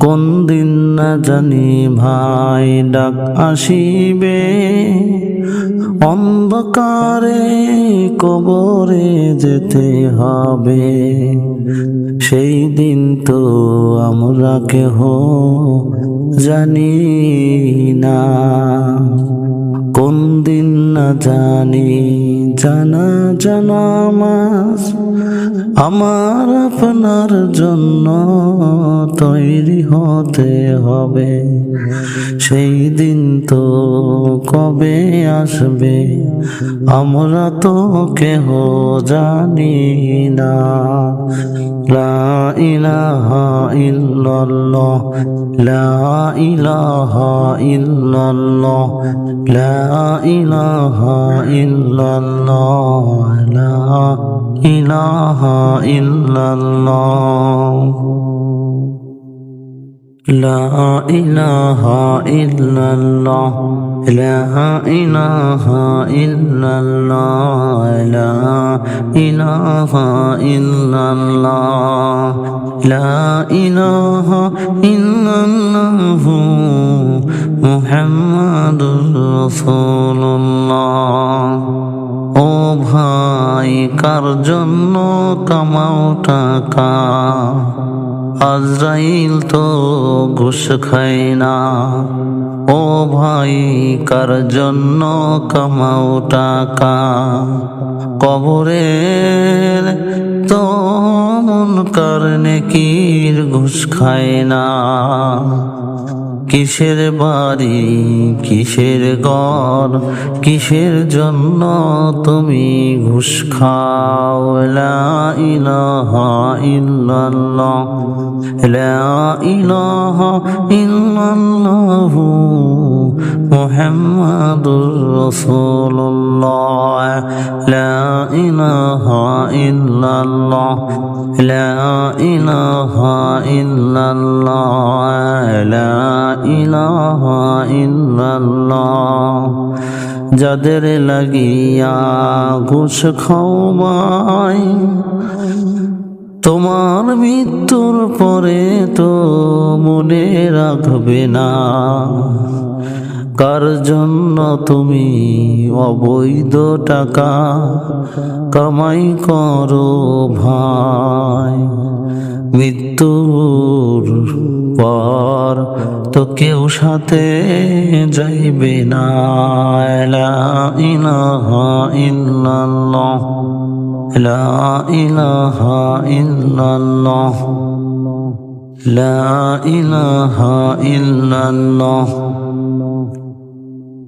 কোন দিন না জানি ভাই ডাক আসিবে। অন্ধকারে কবরে যেতে হবে। সেই দিন তো আমরা কেহ জানি না। কোন দিন না জানি জানা জানা মাস আমার আপনার জন্য তৈরি হতে হবে। সেই দিন তো কবে আসবে? আমরা তো কেহ জানি না। লা ইলাহা ইল্লাল্লাহ, লা ইলাহা লা লা لا إله إلا الله لا إله إلا الله لا إله إلا الله لا إله إلا الله محمد رسول الله ও ভাই কার জন্য কামাও টাকা আজরাইল তো ঘুষ খায় না। ও ভাই, কার জন্য কামাও টাকা? কবরের তো মন কারণে নেকির ঘুষ খায় না। কিসের বাড়ি, কিসের ঘর, কিসের জন্য তুমি ঘুষ খাও? লা ইলাহা ইল্লাল্লাহ, লা ইলাহা ইল্লাল্লাহ মুহাম্মাদুর রাসূলুল্লাহ, লা ইলাহা ইল্লাল্লাহ, লা ইলাহা ইল্লাল্লাহ, লা ইলাহা ইল্লাল্লাহ। যাদের লাগিয়া ঘুষ খাওয়াই তোমার মৃত্যুর পরে তো মনে রাখবে না। কার জন্য তুমি অবৈধ টাকা কামাই করো ভাই? মৃত্যুর পর তো কেউ সাথে যাইবে না। ইলাহা ইল্লাল্লাহ। লা ইলাহা ইল্লাল্লাহ। লা ইলাহা ইল্লাল্লাহ।